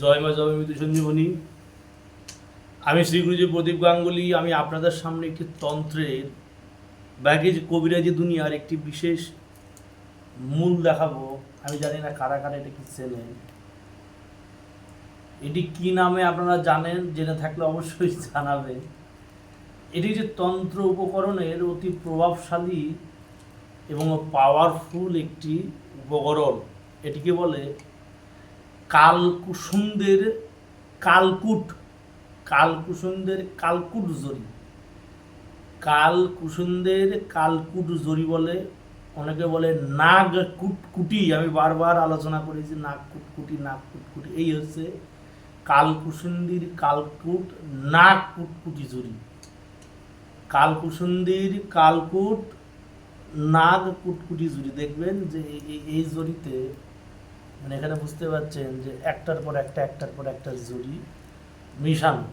জয় মা জয় মৃত্যু সঞ্জীবনী আমি শ্রীগুরুজি প্রদীপ গাঙ্গুলি, আমি আপনাদের সামনে একটি তন্ত্রের ব্যাগেজ কবিরাজি দুনিয়ার একটি বিশেষ মূল দেখাবো। আমি জানি না কারা কারা এটা কি চেনেন। এটি কি নামে আপনারা জানেন? জেনে থাকলে অবশ্যই জানাবেন। এটি যে তন্ত্র উপকরণের অতি প্রভাবশালী এবং পাওয়ারফুল একটি উপকরণ। এটিকে বলে কালকুসুমদের কালকুট কালকুসুমদের কালকুট জরি কালকুসুমদের কালকুট জরি বলে অনেকে বলে নাগ কুটকুটি আমি বারবার আলোচনা করেছি নাগ কুটকুটি নাগ কুটকুটি এই হচ্ছে কালকুসুন্দির কালকুট নাগ কুটকুটি জরি কালকুসুন্দির কালকুট নাগ কুটকুটি জুড়ি দেখবেন যে এই- জড়িতে মানে এখানে বুঝতে পারছেন যে একটার পর একটা, একটার পর একটা জড়ি মিশানো।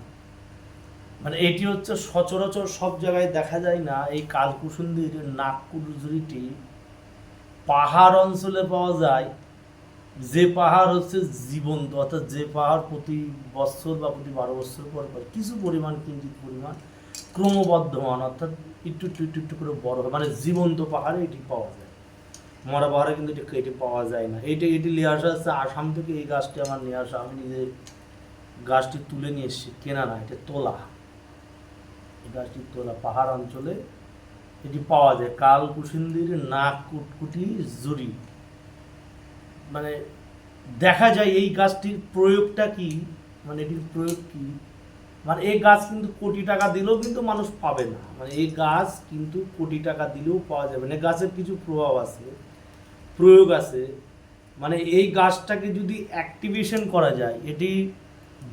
মানে এটি হচ্ছে সচরাচর সব জায়গায় দেখা যায় না, এই কালকুসুন্দির নাগকুট জুড়িটি পাহাড় অঞ্চলে পাওয়া যায়, যে পাহাড় হচ্ছে জীবন্ত, অর্থাৎ যে পাহাড় প্রতি বছর বা প্রতি বারো বছর পর পর কিছু পরিমাণ কিঞ্চিত পরিমাণ ক্রমবর্ধমান, অর্থাৎ একটু একটু একটু একটু করে বড় মানে জীবন্ত পাহাড়ে এটি পাওয়া যায়। মরা পাহাড়ে কিন্তু এটি এটি পাওয়া যায় না। এইটা এটি নিয়ে আসা হচ্ছে আসাম থেকে এই গাছটি আমার নিয়ে আসা। আমি নিজে গাছটি তুলে নিয়ে এসেছি। কেনা না, এটা তোলা। এই গাছটি তোলা পাহাড় অঞ্চলে এটি পাওয়া যায়। কাল কুসিন্দির নাক কুটকুটি জুড়ি। মানে দেখা যায় এই গাছটির প্রয়োগটা কি? মানে এটির প্রয়োগ কি? মানে এই গাছ কিন্তু কোটি টাকা দিলেও কিন্তু মানুষ পাবে না। মানে এই গাছ কিন্তু কোটি টাকা দিলেও পাওয়া যাবে না। গাছের কিছু প্রভাব আছে। প্রয়োগ আছে মানে এই গাছটাকে যদি অ্যাক্টিভেশন করা যায়, এটি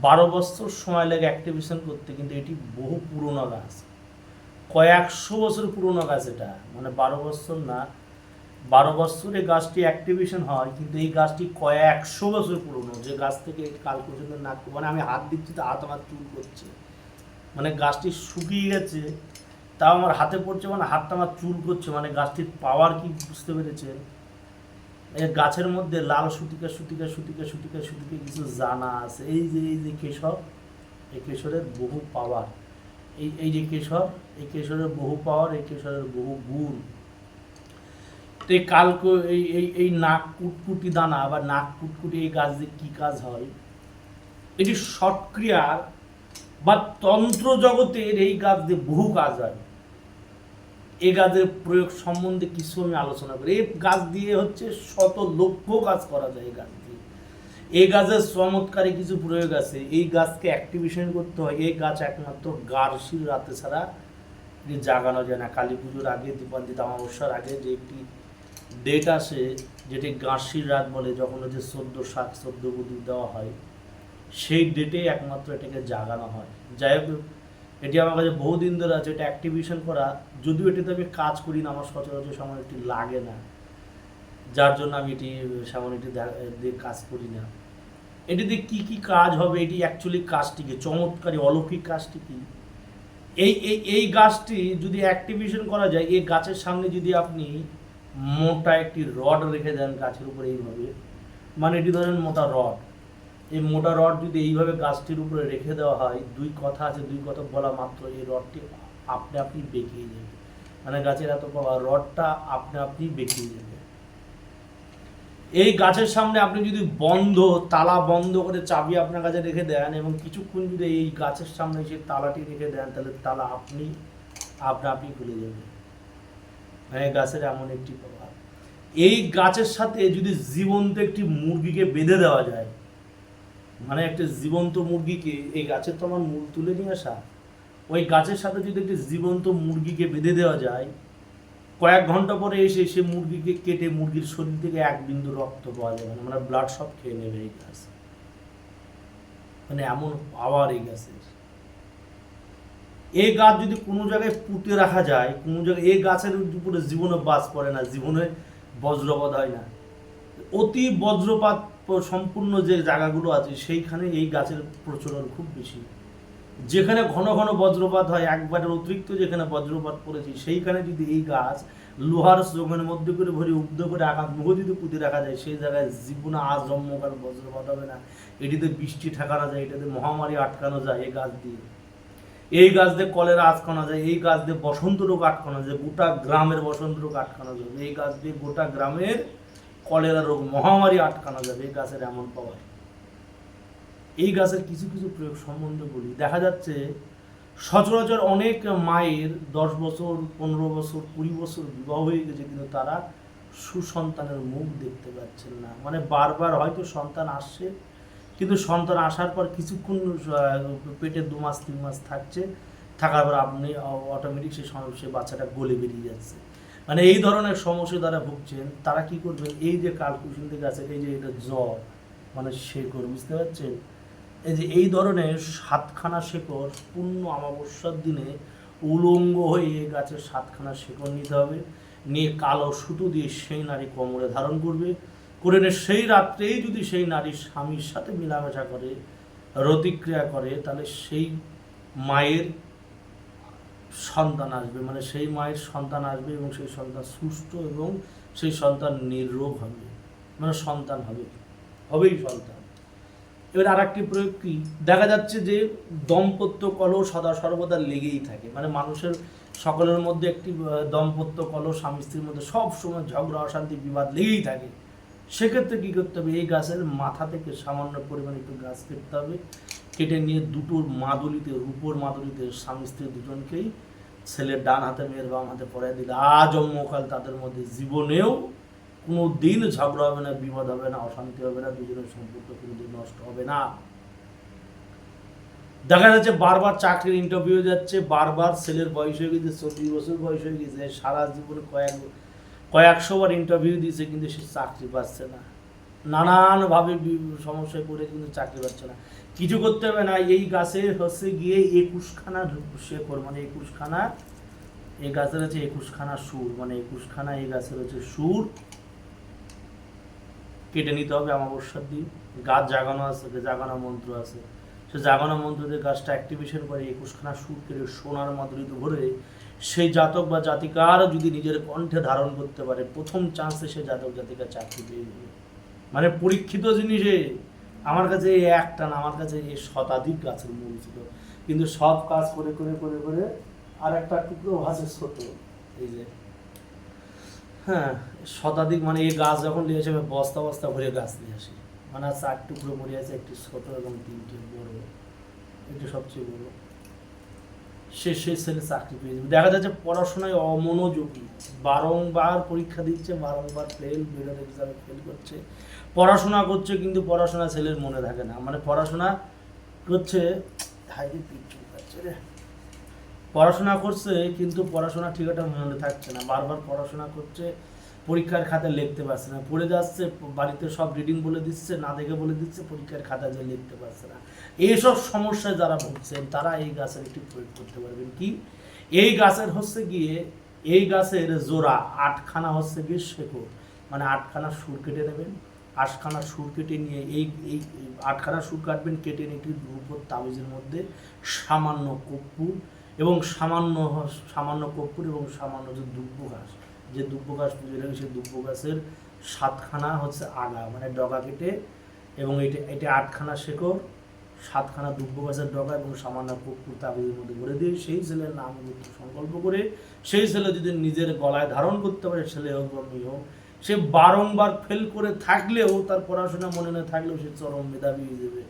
বারো বছর সময় লাগে অ্যাক্টিভেশন করতে, কিন্তু এটি বহু পুরনো গাছ। কয়েকশো বছর পুরনো গাছ এটা মানে বারো বছর না, বারো বছরে গাছটি অ্যাক্টিভেশন হয়, কিন্তু এই গাছটি কয়েকশো বছর পুরনো। যে গাছ থেকে কাল পর্যন্ত না মানে আমি হাত দিচ্ছি তো হাত আমার চুল করছে মানে গাছটি শুকিয়ে গেছে, তাও আমার হাতে পড়ছে মানে হাতটা আমার চুল করছে মানে গাছটির পাওয়ার কি বুঝতে পেরেছে এই গাছের মধ্যে লাল সুতিকা সুতিকা সুতিকা সুতিকা সুতিকা কিছু জানা আছে। এই যে এই যে কেশর, এই কেশরের বহু পাওয়ার। এই এই যে কেশর, এই কেশরের বহু পাওয়ার, এই কেশরের বহু গুণ। তো এই কালক, এই এই এই নাক কুটকুটি দানা বা নাক কুটকুটি, এই গাছ দিয়ে কী কাজ হয়? এটি সটক্রিয়ার বা তন্ত্র জগতের এই গাছ দিয়ে বহু কাজ হয়। এই গাছের প্রয়োগ সম্বন্ধে কিছু আমি আলোচনা করি। এই গাছ দিয়ে হচ্ছে শত লক্ষ কাজ করা যায় এই গাছ দিয়ে। এই গাছের চমৎকারী কিছু প্রয়োগ আছে। এই গাছকে অ্যাক্টিভেশন করতে হয়। এই গাছ একমাত্র গার্শির রাতে ছাড়া জাগানো যায় না। কালী পুজোর আগে, দীপান্বিত অমাবস্যার আগে যে একটি ডেট আসে, যেটি গার্শির রাত বলে, যখন হচ্ছে চোদ্দ সাত চোদ্দ বুধি দেওয়া হয়, সেই ডেটে একমাত্র এটাকে জাগানো হয়। যাই হোক এটি আমার কাছে বহুদিন ধরে আছে, এটা অ্যাক্টিভেশন করা। যদিও এটিতে আমি কাজ করি না, আমার সচরাচর সময় এটি লাগে না। যার জন্য আমি এটি, সেমন এটি দিয়ে কাজ করি না। এটিতে কি কি কাজ হবে, এটি অ্যাকচুয়ালি কাজটি কি? চমৎকারী, অলৌকিক কাজটি কি? এই এই এই গাছটি যদি অ্যাক্টিভেশন করা যায়, এই গাছের সামনে যদি আপনি মোটা একটি রড রেখে দেন গাছের উপরে এইভাবে মানে এটি ধরেন মোটা রড। এই মোটা রড যদি এইভাবে গাছটির উপরে রেখে দেওয়া হয়, দুই কথা আছে, দুই কথা বলা মাত্র, এই রডটি আপনি আপনি বেঁকিয়ে যাবে মানে গাছের এত পাওয়ার রডটা আপনি আপনি বেঁকিয়ে যাবে এই গাছের সামনে আপনি যদি বন্ধ, তালা বন্ধ করে চাবি আপনার কাছে রেখে দেন এবং কিছুক্ষণ যদি এই গাছের সামনে সেই তালাটি রেখে দেন, তাহলে তালা আপনি, আপনা আপনি খুলে যাবে মানে গাছের এমন একটি প্রভাব। এই গাছের সাথে যদি জীবন্ত একটি মুরগিকে বেঁধে দেওয়া যায় মানে একটা জীবন্ত মুরগিকে এই গাছের তো আমার মূল তুলে নিয়ে আসা, ওই গাছের সাথে যদি একটি জীবন্ত মুরগিকে বেঁধে দেওয়া যায়, কয়েক ঘণ্টা পরে এসে সে মুরগিকে কেটে মুরগির শরীর থেকে এক বিন্দু রক্ত পাওয়া যাবে না মানে ব্লাড সব খেয়ে নেবে এই গাছ। মানে এমন পাওয়ার এই গাছের। এই গাছ যদি কোনো জায়গায় পুঁতে রাখা যায়, কোনো জায়গায় এই গাছের উপরে জীবনে বাস পড়ে না, জীবনে বজ্রপাত হয় না। অতি বজ্রপাত সম্পূর্ণ যে জায়গাগুলো আছে, সেইখানে এই গাছের প্রচলন খুব বেশি। যেখানে ঘন ঘন বজ্রপাত হয়, একবারের অতিরিক্ত যেখানে বজ্রপাত পড়েছে, সেইখানে যদি এই গাছ লোহার চোখের মধ্যে করে ভরে উব্ধ করে আঘাত মুখ যদি পুঁতে রাখা যায়, সেই জায়গায় জীবনে আজ জন্মকাল বজ্রপাত হবে না। এটিতে বৃষ্টি ঠেকানো যায়, এটাতে মহামারী আটকানো যায় এই গাছ দিয়ে। এই গাছ দিয়ে কলেরা আটকানো যায়, এই গাছ দিয়ে বসন্ত রোগ আটকানো যায়, গোটা গ্রামের বসন্ত রোগ আটকানো যাবে এই গাছ দিয়ে গোটা গ্রামের কলেরা রোগ মহামারী আটকানো যাবে এই গাছের এমন পাওয়ার। এই গাছের কিছু কিছু প্রয়োগ সম্বন্ধে বলি। দেখা যাচ্ছে সচরাচর অনেক মায়ের দশ বছর, পনেরো বছর, কুড়ি বছর বিবাহ হয়ে গেছে কিন্তু তারা সুসন্তানের মুখ দেখতে পাচ্ছেন না। মানে বারবার হয়তো সন্তান আসছে, কিন্তু সন্তান আসার পর কিছুক্ষণ পেটে দু মাস, তিন মাস থাকছে, থাকার পর আপনি অটোমেটিক সে বাচ্চাটা গলে বেরিয়ে যাচ্ছে। মানে এই ধরনের সমস্যা যারা ভুগছেন, তারা কি করবেন? এই যে কালকুশিন্দি গাছের এই যে এটা জ্বর মানে শেকড়, বুঝতে পারছেন? এই যে এই ধরনের সাতখানা শেকড় পূর্ণ অমাবস্যার দিনে উলঙ্গ হয়ে গাছের সাতখানা শেকড় নিতে হবে। নিয়ে কালো সুতো দিয়ে সেই নারী কোমরে ধারণ করবে। করে নিয়ে সেই রাত্রেই যদি সেই নারী স্বামীর সাথে মেলামেশা করে, রতিক্রিয়া করে, তাহলে সেই মায়ের সন্তান আসবে মানে সেই মায়ের সন্তান আসবে এবং সেই সন্তান সুস্থ এবং সেই সন্তান নিরোগ হবে মানে সন্তান হবে, হবেই সন্তান। এবার আর একটি প্রয়োগ কি? দেখা যাচ্ছে যে দম্পত্য কলহ সদা সর্বদা লেগেই থাকে মানে মানুষের সকলের মধ্যে একটি দম্পত্য কলহ, স্বামী স্ত্রীর মধ্যে সব সময় ঝগড়া, অশান্তি, বিবাদ লেগেই থাকে। সেক্ষেত্রে কী করতে হবে? এই গাছের মাথা থেকে সামান্য পরিমাণে একটু গাছ কেটতে হবে কেটে নিয়ে দুটোর মাদুলিতে, রূপোর মাদুলিতে স্বামী স্ত্রী দুজনকেই ছেলের ডান হাতে, মেয়ের বাম হাতে পড়াই দিলে। আজ অম্মকাল তাদের মধ্যে জীবনেও কোনো দিন ঝগড়া হবে না বিপদ হবে না, অশান্তি হবে না, দুজনের সম্পর্ক কোনো দিন নষ্ট হবে না। দেখা যাচ্ছে বারবার চাকরির ইন্টারভিউ যাচ্ছে, বারবার ছেলের বয়স হয়ে গেছে, চল্লিশ বছর বয়স হয়ে গেছে, সারা জীবনে কয়েক, কয়েকশো বার ইন্টারভিউ দিয়েছে, কিন্তু সে চাকরি পাচ্ছে না। নানানভাবে সমস্যায় পড়ে কিন্তু চাকরি পাচ্ছে না। কিছু করতে হবে না, এই গাছে হচ্ছে গিয়ে একুশখানা শেকড় মানে একুশখানা, এই গাছের হচ্ছে একুশখানা সুর মানে একুশখানা এই গাছের হচ্ছে সুর। কেটে নিতে হবে অমাবস্যার দিন। গাছ জাগানো আছে জাগানো মন্ত্র আছে। সে জাগানো মন্ত্র দিয়ে গাছটা অ্যাক্টিভেশন করে, একুশখানা সুর কেটে সোনার মাধুরীতে ভরে সেই জাতক বা জাতিকার যদি নিজের কণ্ঠে ধারণ করতে পারে, প্রথম চান্সে সে জাতক জাতিকা চাকরি পেয়ে যাবে। মানে পরীক্ষিত জিনিসে আমার কাছে এই একটা না, আমার কাছে এই শতাধিক গাছের মূল ছিল। কিন্তু সব কাজ করে করে করে করে আর একটা টুকরো ভাসে ছোট। এই যে হ্যাঁ শতাধিক মানে এই গাছ যখন নিয়ে আসে, আমি বস্তা বস্তা ভরে গাছ নিয়ে আসি। মানে চার টুকরো পড়ে আছে, একটি ছোট এবং তিনটি বড়। এটি সবচেয়ে বড়। সে সে সেলে চাকরি পেয়ে যাবে। দেখা যাচ্ছে পড়াশোনায় অমনোযোগী। বারংবার পরীক্ষা দিচ্ছে, বারংবার ফেল বেরোর এক্সামে ফেল করছে। পড়াশোনা করছে কিন্তু পড়াশোনা ছেলের মনে থাকে না। মানে পড়াশোনা করছে পড়াশোনা করছে কিন্তু পড়াশোনা ঠিক মনে থাকছে না। বারবার পড়াশোনা করছে পরীক্ষার খাতায় লিখতে পারছে না। পড়ে যাচ্ছে, বাড়িতে সব রিডিং বলে দিচ্ছে, না দেখে বলে দিচ্ছে, পরীক্ষার খাতা যে লিখতে পারছে না। এইসব সমস্যায় যারা ভুগছেন, তারা এই গাছের একটি প্রয়োগ করতে পারবেন কি? এই গাছের হচ্ছে গিয়ে, এই গাছের জোড়া, আটখানা হচ্ছে গিয়ে শেকড়। মানে আটখানা সুর কেটে নেবেন, আটখানা সুর কেটে নিয়ে এই এই আটখানা সুর কাটবেন, কেটে নিয়ে একটি রূপোর তাবিজের মধ্যে সামান্য কর্পূর এবং সামান্য সামান্য কর্পূর এবং সামান্য যে দুব্ব ঘাস। যে ঘাস পুজো লাগে সেই গাছের সাতখানা হচ্ছে আগা মানে ডগা কেটে এবং এটা এটা আটখানা শেকড়, সাতখানা গাছের ডগা এবং সামান্য কর্পূর তাবিজের মধ্যে ভরে দিয়ে সেই ছেলের নাম গোত্র সংকল্প করে সেই ছেলে যদি নিজের গলায় ধারণ করতে পারে, ছেলে হোক বা মেয়ে হোক, সে বারংবার ফেল করে থাকলেও তার পড়াশোনা মনে না থাকলেও সে চরম মেধাবী হয়ে যাবে।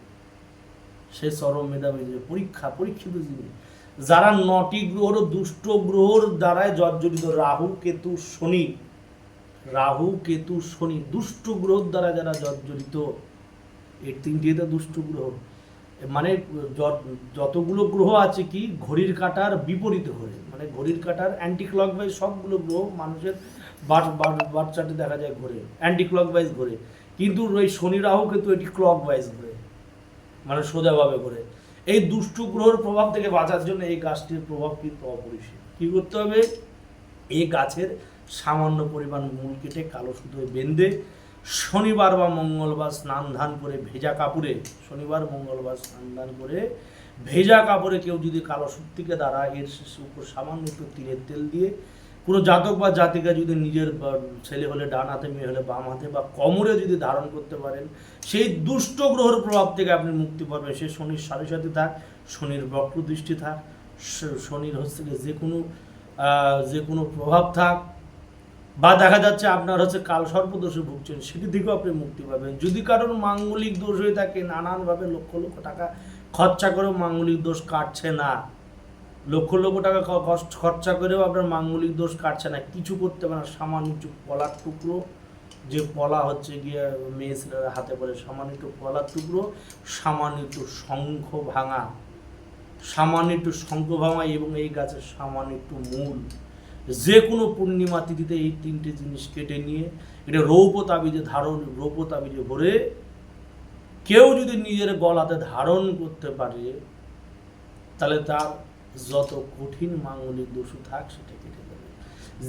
সে চরম মেধাবী হয়ে যাবে, পরীক্ষা, পরীক্ষিত জিনিস যারা নটি গ্রহর দুষ্ট গ্রহর দ্বারায় জর্জরিত, রাহু, কেতু, শনি। রাহু, কেতু, শনি দুষ্ট গ্রহর দ্বারা যারা জর্জরিত, এই তিনটি তো দুষ্ট গ্রহ। মানে যতগুলো গ্রহ আছে কি, ঘড়ির কাঁটার বিপরীত ঘোরে মানে ঘড়ির কাঁটার অ্যান্টি ক্লকওয়াইজ সবগুলো গ্রহ মানুষের বাচ্চাটি দেখা যায় ঘোরে অ্যান্টি ক্লকওয়াইজ ঘোরে। কিন্তু ওই শনি, রাহু কিন্তু এটি ক্লক ক্লকওয়াইজ ঘোরে মানে সোজাভাবে ঘোরে। এই দুষ্টু গ্রহর প্রভাব থেকে বাঁচার জন্য এই গাছটির প্রভাব কিন্তু অপরিসীম। কি করতে হবে? এই গাছের সামান্য পরিমাণ মূল কেটে কালো সুতোয় বেঁধে শনিবার বা মঙ্গলবার স্নান ধান করে ভেজা কাপড়ে, শনিবার, মঙ্গলবার স্নান ধান করে ভেজা কাপড়ে কেউ যদি কালো সুতিকে দ্বারা এর উপর সামান্য একটু তিলের তেল দিয়ে কোনো জাতক বা জাতিকা যদি নিজের ছেলে হলে, ডান হাতে মেয়ে হলে, বাম হাতে বা কোমরে যদি ধারণ করতে পারেন, সেই দুষ্ট গ্রহর প্রভাব থেকে আপনি মুক্তি পাবেন। সে শনির সাথে সাথে থাক, শনির বক্র দৃষ্টি থাক শনির হচ্ছে যে কোনো যে কোনো প্রভাব থাক, বা দেখা যাচ্ছে আপনার হচ্ছে কাল সর্পদোষে ভুগছেন, সেটি থেকেও আপনি মুক্তি পাবেন। যদি কারোর মাঙ্গলিক দোষ হয়ে থাকে, নানানভাবে লক্ষ লক্ষ টাকা খরচা করেও মাঙ্গলিক দোষ কাটছে না। লক্ষ লক্ষ টাকা কষ্ট খরচা করেও আপনার মাঙ্গলিক দোষ কাটছে না। কিছু করতে পারে না। সামান্য পলার টুকরো, যে পলা হচ্ছে গিয়ে মেয়ে ছেলেরা হাতে পড়ে, সামান্য একটু পলার টুকরো, সামান্য একটু শঙ্খ ভাঙা, সামান্য একটু শঙ্খ ভাঙা এবং এই গাছের সামান্য একটু মূল। যে কোনো পূর্ণিমা তিথিতে এই তিনটে জিনিস কেটে নিয়ে, এটা রৌপ তাবিজে ধারণ রৌপ তাবিজে ভরে কেউ যদি নিজের গলাতে ধারণ করতে পারে, তাহলে তার যত কঠিন মাঙ্গলিক দোষ থাক সেটা কেটে যাবে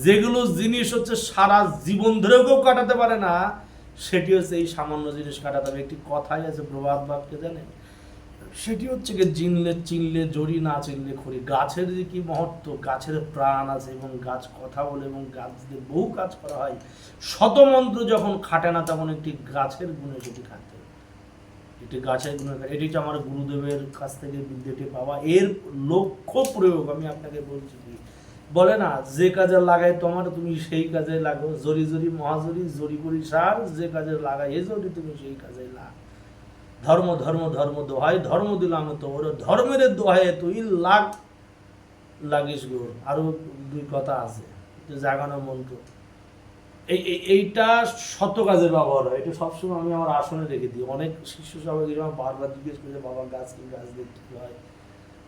যেগুলো জিনিস হচ্ছে সারা জীবন ধরেও কেউ কাটাতে পারে না, সেটি হচ্ছে এই সামান্য জিনিস কাটাতে হবে। একটি কথাই আছে প্রবাদ বাক্যে, জানেন? সেটি হচ্ছে কি চিনলে চিনলে জড়ি, না চিনলে খড়ি। গাছের যে কি মহত্ব? গাছের প্রাণ আছে এবং গাছ কথা বলে এবং গাছ দিয়ে বহু কাজ করা হয়। শতমন্ত্র যখন খাটে না, তখন একটি গাছের গুণে সেটি খাটে এটি গাছের এটি হচ্ছে আমার গুরুদেবের কাছ থেকে বিদ্যাটি পাওয়া। এর লক্ষ্য প্রয়োগ আমি আপনাকে বলছি কি? বলে না, যে কাজে লাগাই তোমার, তুমি সেই কাজে লাগো। জরি জরি মহাজরি জরি করি সার, যে কাজে লাগাই এ জরি তুমি সেই কাজে লাগ। ধর্ম ধর্ম ধর্ম, দোহাই, ধর্ম দিলাম তোর, ধর্মের দোহাই তুই লাগ, লাগিস গো আরও দুই কথা আছে জাগানো মন্ত্র। এই, এই- এইটা শত কাজের ব্যবহার হয়। এটা সবসময় আমি আমার আসনে রেখে দিই। অনেক শিষ্য সবাই আমার বারবার জিজ্ঞেস করে বাবা, গাছ কি, গাছ দিয়ে কি হয়?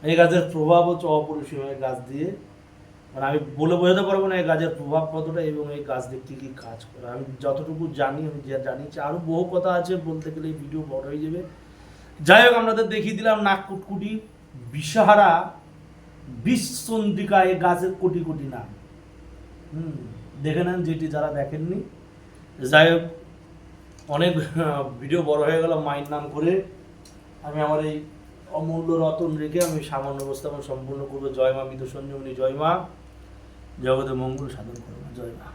এই গাছের প্রভাব হচ্ছে অপরিসীম। এই গাছ দিয়ে মানে আমি বলে বোঝাতে পারব না এই গাছের প্রভাব কতটা এবং এই গাছ দিয়ে কী কী কাজ করে। আমি যতটুকু জানি, আমি যা জানি আরও বহু কথা আছে বলতে গেলে এই ভিডিও বড় হয়ে যাবে। যাই হোক আপনাদের দেখিয়ে দিলাম নাক কুটকুটি বিষহারা বিশ্বন্দিকা এই গাছের কোটি কোটি নাম। হুম। দেখে নেন যেটি যারা দেখেননি। যাই হোক অনেক ভিডিও বড় হয়ে গেল মায়ের নাম করে। আমি আমার এই অমূল্য রতন রেখে আমি সামান্য উপস্থাপন সম্পূর্ণ করব। জয় মা বিদূষণ জয় মা। জগতে মঙ্গল সাধন করব জয় মা।